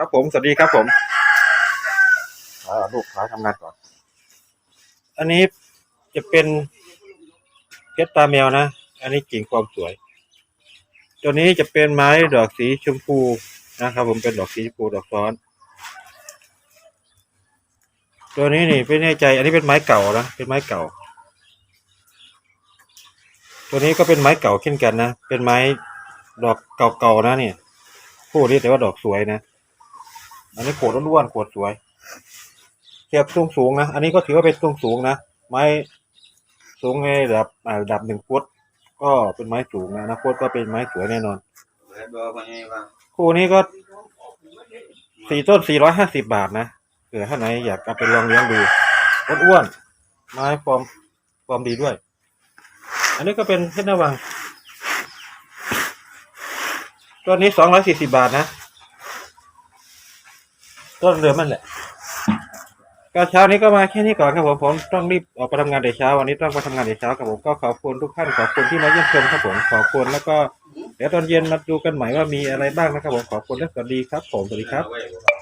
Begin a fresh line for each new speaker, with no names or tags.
ครับผม สวัสดีครับผมอ่าลูกค้าทำงานก่อน อันนี้จะเป็นเพชรตาแมวนะ อันนี้กิ่งความสวย ตัวนี้จะเป็นไม้ดอกสีชมพูนะครับ ผมเป็นดอกสีชมพูดอกซ้อน ตัวนี้นี่ไม่แน่ใจ อันนี้เป็นไม้เก่านะ เป็นไม้เก่า ตัวนี้ก็เป็นไม้เก่าเช่นกันนะ เป็นไม้ดอกเก่าๆนะเนี่ย คู่นี้แต่ว่าดอกสวยนะ อันนี้โขดล้วนๆโขดสวยเทียบสูงสูงๆนะ อันนี้ก็ถือว่าเป็นสูงสูงนะ ไม้สูงในระดับอ่าระดับหนึ่งฟุตก็เป็นไม้สูงนะนะโคตก็เป็นไม้สวยแน่นอน
เบิดบอกว่าไงว่า
คู่นี้ก็สี่ต้นสี่ร้อยห้าสิบาทนะเผื่อท่านไหนอยากเอาไปลองเลี้ยงดูอ้วนๆไม้ฟอร์มฟอร์มดีด้วย อันนี้ก็เป็นเพชรนวังต้นนี้สองร้อยสี่สิบาทนะ ต้นเรือมันแหละก็เช้านี้ก็มาแค่นี้ก่อนครับผมผมต้องรีบออกไปทำงานแต่เช้าวันนี้ต้องไปทำงานแต่เช้าครับผมก็ขอบคุณทุกท่านขอบคุณที่มาเยี่ยมชมครับผมขอบคุณแล้วก็เดี๋ยวตอนเย็นมาดูกันใหม่ว่ามีอะไรบ้างนะครับผมขอบคุณและสวัสดีครับผมสวัสดีครับ
เอาไว้